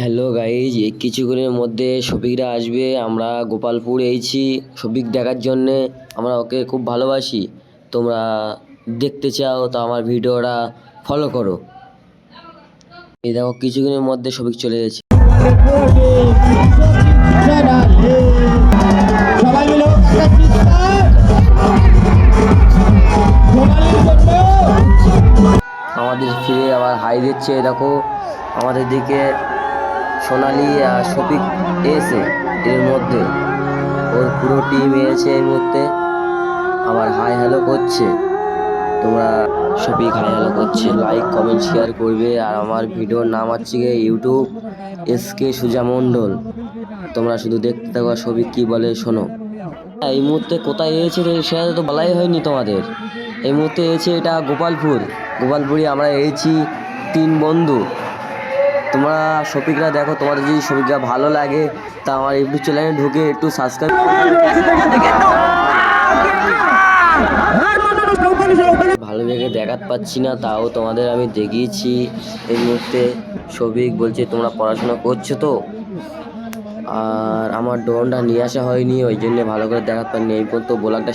Hello guys এই কিছুক্ষণের মধ্যে শফিকরা আসবে। আমরা গোপালপুর এইছি শফিক দেখার জন্যে। আমরা ওকে খুব ভালোবাসি। তোমরা দেখতে চাও তো আমার ভিডিওটা ফলো করো। এই দেখো কিছুক্ষণের মধ্যে শফিক চলে গেছে। আমাদের ফিরে আবার হাই দিচ্ছে দেখো। আমাদের দিকে সোনালি আর শফিক এসে এর মধ্যে। ওর পুরো টিম এসে এর মধ্যে আবার হাই হ্যালো করছে। তোমরা শফিক হাই হ্যালো করছে। লাইক কমেন্ট শেয়ার করবে। আর আমার ভিডিওর নাম হচ্ছে গিয়ে ইউটিউব এস কে সুজা মণ্ডল। তোমরা শুধু দেখতে থাকো শফিক কী বলে, শোনো। এই মুহূর্তে কোথায় এসেছে সেটা তো বলাই হয়নি তোমাদের। এই মুহূর্তে এসেছে এটা গোপালপুর। গোপালপুরে আমরা এসেছি তিন বন্ধু। তোমরা শফিকরা দেখো, তোমাদের যদি শফিকরা ভালো লাগে, তা আমার ইউটিউব চ্যানেলে ঢুকে একটু সাবস্ক্রাইব ভালো দেখে দেখাতে পাচ্ছি না, তাও তোমাদের আমি দেখিয়েছি এই মুহূর্তে। শফিক বলছে, তোমরা পড়াশোনা করছ তো? আর আমার ড্রোনটা নিয়ে আসা হয়নি, ওই জন্য ভালো করে দেখাতে পারিনি। এই পর্যন্ত ব্লগটা